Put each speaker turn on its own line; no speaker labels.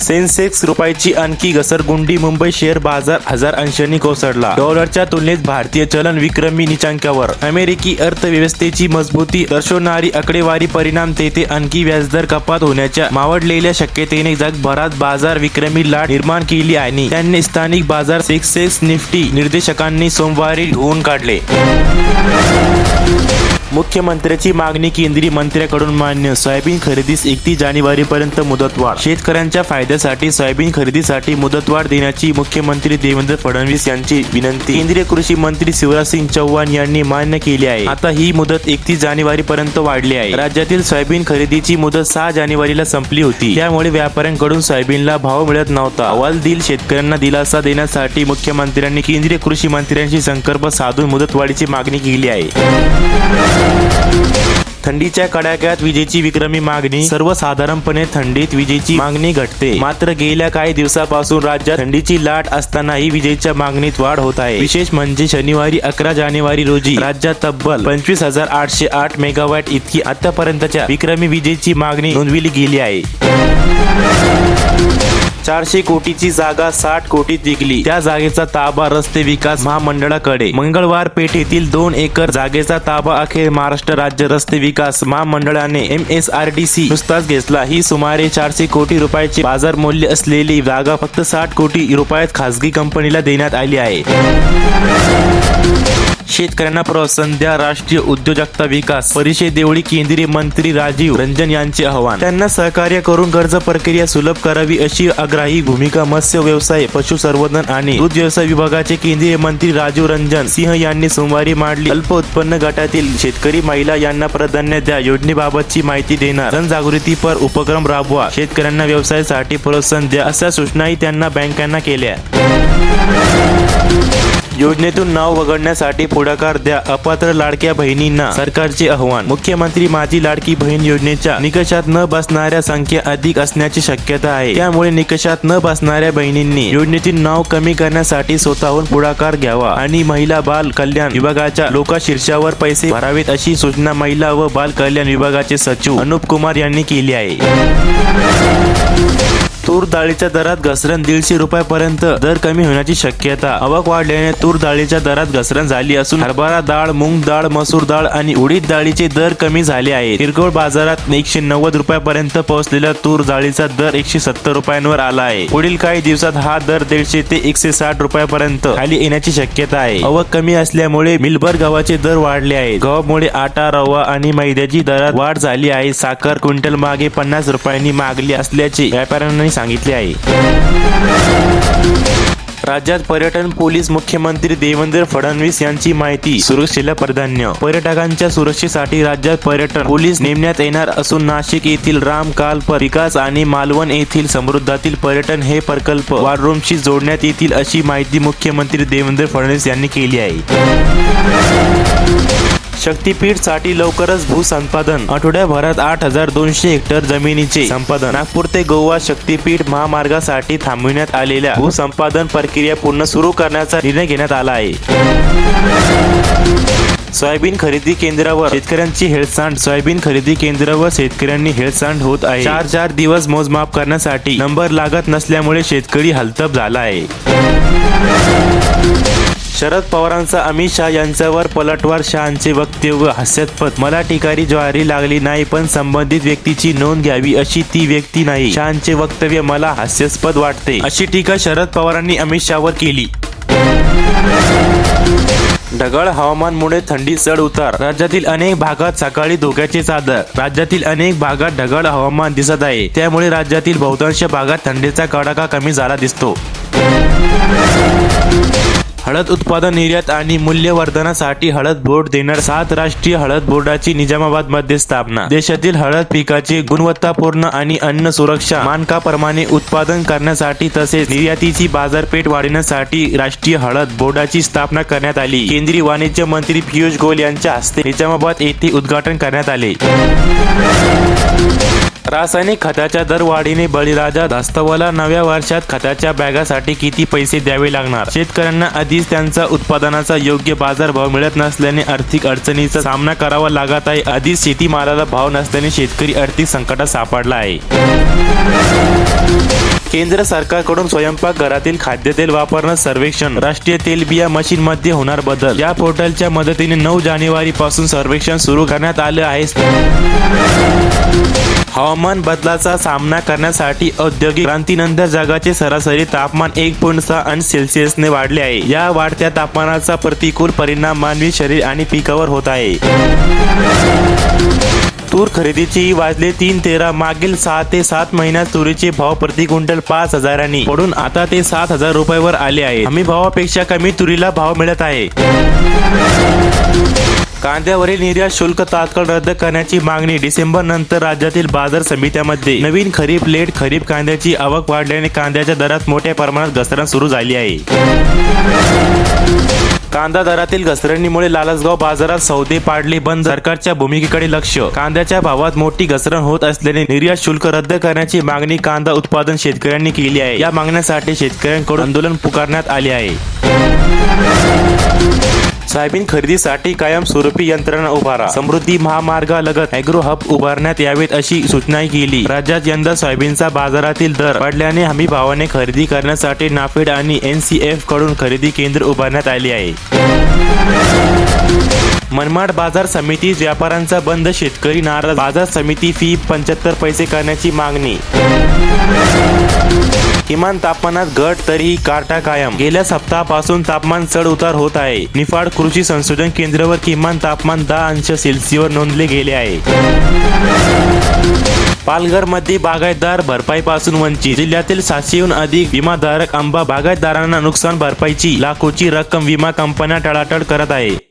Sensex रुपयाची आणखी घसरगुंडी मुंबई शेअर बाजार हजार अंशांनी कोसळला. डॉलरच्या तुलनेत भारतीय चलन विक्रमी निचांक्यावर अमेरिकी अर्थव्यवस्थेची मजबूती दर्शवणारी आकडेवारी परिणाम तेथे आणखी व्याजदर कपात होण्याच्या मावडलेल्या शक्यतेने जगभरात बाजार विक्रमी लाट निर्माण केली आणि त्यांनी स्थानिक बाजार सेन्सेक्स निफ्टी निर्देशकांनी सोमवारी होऊन काढले. मुख्यमंत्र्याची मागणी केंद्रीय मंत्र्याकडून मान्य. सोयाबीन खरेदीस एकतीस जानेवारी पर्यंत मुदतवाढ. शेतकऱ्यांच्या फायद्यासाठी सोयाबीन खरेदीसाठी मुदतवाढ देण्याची मुख्यमंत्री देवेंद्र फडणवीस यांची विनंती. केंद्रीय कृषी मंत्री शिवराज सिंग चौहान यांनी मान्य केली आहे. आता ही मुदत एकतीस जानेवारी पर्यंत वाढली आहे. राज्यातील सोयाबीन खरेदीची मुदत सहा जानेवारीला संपली होती. त्यामुळे व्यापाऱ्यांकडून सोयाबीनला भाव मिळत नव्हता. अहवाल दिल शेतकऱ्यांना दिलासा देण्यासाठी मुख्यमंत्र्यांनी केंद्रीय कृषी मंत्र्यांशी संकल्प साधून मुदतवाढीची मागणी केली आहे. थंडीच्या कडाक्यात विजेची विक्रमी मागणी. सर्वसाधारणपणे थंडीत विजेची मागणी घटते. मात्र गेल्या काही दिवसापासून राज्यात थंडीची लाट असतानाही विजेच्या मागणीत वाढ होत आहे. विशेष म्हणजे शनिवारी अकरा जानेवारी रोजी राज्यात तब्बल पंचवीस हजार आठशे आठ मेगावॅट इतकी आतापर्यंतच्या विक्रमी विजेची मागणी नोंदविली गेली आहे. चारशे कोटीची जागा साठ कोटीत विकली त्या जागेचा ताबा रस्ते विकास महामंडळाकडे. मंगळवार पेठेतील दोन एकर जागेचा ताबा अखेर महाराष्ट्र राज्य रस्ते विकास महामंडळाने M S R D C नुसताच घेतला. ही सुमारे चारशे कोटी रुपयाचे बाजार मूल्य असलेली जागा फक्त साठ कोटी रुपयात खासगी कंपनीला देण्यात आली आहे. शेतकऱ्यांना प्रोत्साहन द्या. राष्ट्रीय उद्योजकता विकास. परिषदेवळी केंद्रीय मंत्री राजीव रंजन यांचे आवाहन. त्यांना सहकार्य करून कर्ज प्रक्रिया सुलभ करावी अशी आग्राही भूमिका मत्स्य व्यवसाय पशुसंवर्धन आणि दूध व्यवसाय विभागाचे केंद्रीय मंत्री राजीव रंजन सिंह यांनी सोमवारी मांडली. अल्प उत्पन्न गटातील शेतकरी महिला यांना प्राधान्य द्या. योजनेबाबतची माहिती देणार. जनजागृतीपर उपक्रम राबवा. शेतकऱ्यांना व्यवसायासाठी प्रोत्साहन द्या अशा सूचनाही त्यांना बँकांना केल्या. योजनेतून नाव वगळण्यासाठी पुढाकार द्या. अपात्र लाडक्या बहिणींना सरकारचे आव्हान. मुख्यमंत्री माझी लाडकी बहीण योजनेच्या निकषात न बसणाऱ्या संख्या अधिक असण्याची शक्यता आहे. त्यामुळे निकषात न बसणाऱ्या बहिणींनी योजनेतील नाव कमी करण्यासाठी स्वतःहून पुढाकार घ्यावा आणि महिला बाल कल्याण विभागाच्या लोकशीर्षावर पैसे भरावेत अशी सूचना महिला व बाल कल्याण विभागाचे सचिव अनुप कुमार यांनी केली आहे. तूर डाळीच्या दरात घसरण दीडशे रुपयापर्यंत दर कमी होण्याची शक्यता. आवक वाढल्याने तूर डाळीच्या दरात घसरण झाली असून हरभरा डाळ मूग डाळ मसूर डाळ आणि उडीद डाळीचे दर कमी झाले आहेत. किरकोळ बाजारात एकशे नव्वद रुपयापर्यंत पोहोचलेला तूर डाळीचा दर एकशे सत्तर रुपयांवर आला आहे. पुढील काही दिवसात हा दर दीडशे ते एकशे साठ रुपयापर्यंत खाली येण्याची शक्यता आहे. आवक कमी असल्यामुळे मिलभर गव्हाचे दर वाढले आहेत. गव्हामुळे आटा रवा आणि मैद्याची दरात वाढ झाली आहे. साखर क्विंटल मागे पन्नास रुपयांनी मागली असल्याचे व्यापाऱ्यांनी सांगितले आहे. राज्यात पर्यटन पोलीस मुख्यमंत्री देवेंद्र फडणवीस यांची माहिती सुरक्षेला प्राधान्य. पर्यटकांच्या सुरक्षेसाठी राज्यात पर्यटन पोलीस नेमण्यात येणार असून नाशिक येथील राम कालपर विकास आणि मालवण येथील समृद्धातील पर्यटन हे प्रकल्प वाररूमशी जोडण्यात येतील अशी माहिती मुख्यमंत्री देवेंद्र फडणवीस यांनी केली आहे. शक्तीपीठसाठी लवकरच भूसंपादन आठवड्याभरात आठ हजार दोनशे हेक्टर जमिनीचे संपादन. नागपूर ते गोवा शक्तीपीठ महामार्गासाठी थांबविण्यात आलेल्या भूसंपादन प्रक्रिया पूर्ण सुरू करण्याचा निर्णय घेण्यात आला आहे. सोयाबीन खरेदी केंद्रावर शेतकऱ्यांची हेळसांड. सोयाबीन खरेदी केंद्रावर शेतकऱ्यांनी हेळसांड होत आहे. चार चार दिवस मोजमाप करण्यासाठी नंबर लागत नसल्यामुळे शेतकरी हलतप झाला आहे. शरद पवारांचा अमित शहा यांच्यावर पलटवार शहांचे वक्तव्य हास्यास्पद. मला ठिकाणी ज्वारी लागली नाही पण संबंधित व्यक्तीची नोंद घ्यावी अशी ती व्यक्ती नाही. शहांचे वक्तव्य मला हास्यास्पद वाटते. अशी टीका शरद पवारांनी अमित शहावर केली. ढगाळ हवामानमुळे थंडी चढ उतार. राज्यातील अनेक भागात सकाळी धोक्याचे चादर. राज्यातील अनेक भागात ढगाळ हवामान दिसत आहे. त्यामुळे राज्यातील बहुतांश भागात थंडीचा कडाका कमी झाला दिसतो. हळद उत्पादन निर्यात आणि मूल्यवर्धनासाठी हळद बोर्ड देणार सात राष्ट्रीय हळद बोर्डाची निजामाबादमध्ये स्थापना देशातील हळद पिकाची गुणवत्तापूर्ण आणि अन्न सुरक्षा मानकाप्रमाणे उत्पादन करण्यासाठी तसेच निर्यातीची बाजारपेठ वाढवण्यासाठी राष्ट्रीय हळद बोर्डाची स्थापना करण्यात आली. केंद्रीय वाणिज्य मंत्री पियुष गोयल यांच्या हस्ते निजामाबाद येथे उद्घाटन करण्यात आले. रासायनिक खताच्या दरवाढीने बळीराजा धास्तवाला नव्या वर्षात खताच्या बॅगासाठी किती पैसे द्यावे लागणार? शेतकऱ्यांना आधीच त्यांचा उत्पादनाचा योग्य बाजारभाव मिळत नसल्याने आर्थिक अडचणीचा सामना करावा लागत आहे. आधीच शेतीमालाला भाव नसल्याने शेतकरी आर्थिक संकटात सापडला आहे. केंद्र सरकारकडून स्वयंपाक घरातील खाद्यतेल वापरणं सर्वेक्षण. राष्ट्रीय तेलबिया मशीन मध्ये होणार बदल. या पोर्टलच्या मदतीने नऊ जानेवारी पासून सर्वेक्षण सुरू करण्यात आलं आहे. हवामान बदलाचा सामना करण्यासाठी औद्योगिक क्रांतीनंतर जगाचे सरासरी तापमान एक पॉईंट सहा अंश सेल्सिअसने वाढले आहे. या वाढत्या तापमानाचा प्रतिकूल परिणाम मानवी शरीर आणि पिकावर होत आहे. तूर खरेदीची वाजले तीन तेरा मागील सहा ते सात महिन्यात तुरीचे भाव प्रति क्विंटल पाच हजारांनी. पडून आता ते सात हजार रुपयावर आले आहे हमी भावापेक्षा कमी तुरीला भाव मिळत आहे. कांद्यावरील निर्यात शुल्क तात्काळ रद्द करण्याची मागणी डिसेंबर नंतर राज्यातील बाजार समित्यामध्ये. नवीन खरीप लेट खरीप कांद्याची आवक वाढल्याने कांद्याच्या दरात मोठ्या प्रमाणात घसरण सुरू झाली आहे. कांदा दरातील घसरणीमुळे लालसगाव बाजारात सौदे पाडले बंद सरकारच्या भूमिकेकडे लक्ष. कांद्याच्या भावात मोठी घसरण होत असल्याने निर्यात शुल्क रद्द करण्याची मागणी कांदा उत्पादन शेतकऱ्यांनी केली आहे. या मागण्यासाठी शेतकऱ्यांकडून आंदोलन पुकारण्यात आले आहे. सोयाबीन खरेदीसाठी कायमस्वरूपी यंत्रणा उभारा. समृद्धी महामार्गालगत अॅग्रो हब उभारण्यात यावेत अशी सूचनाही केली. राज्यात यंदा सोयाबीनचा बाजारातील दर वाढल्याने हमी भावाने खरेदी करण्यासाठी नाफेड आणि एन सी कडून खरेदी केंद्र उभारण्यात आले आहे. मनमाड बाजार समिती व्यापाऱ्यांचा बंद शेतकरी नाराज बाजार समिती फी पंच्याहत्तर पैसे करण्याची मागणी किमान तापमानात घट तरीही काटा कायम. गेल्या सप्ताहापासून तापमान चढ उतार होत आहे. निफाड कृषी संशोधन केंद्रावर किमान तापमान दहा अंश सेल्सिअसवर नोंदले गेले आहे. पालघरमध्ये बागायतदार भरपाईपासून वंचित. जिल्ह्यातील सातशेहून अधिक विमाधारक आंबा बागायतदारांना नुकसान भरपाईची लाखोची रक्कम विमा कंपन्या टळाटळ करत आहे.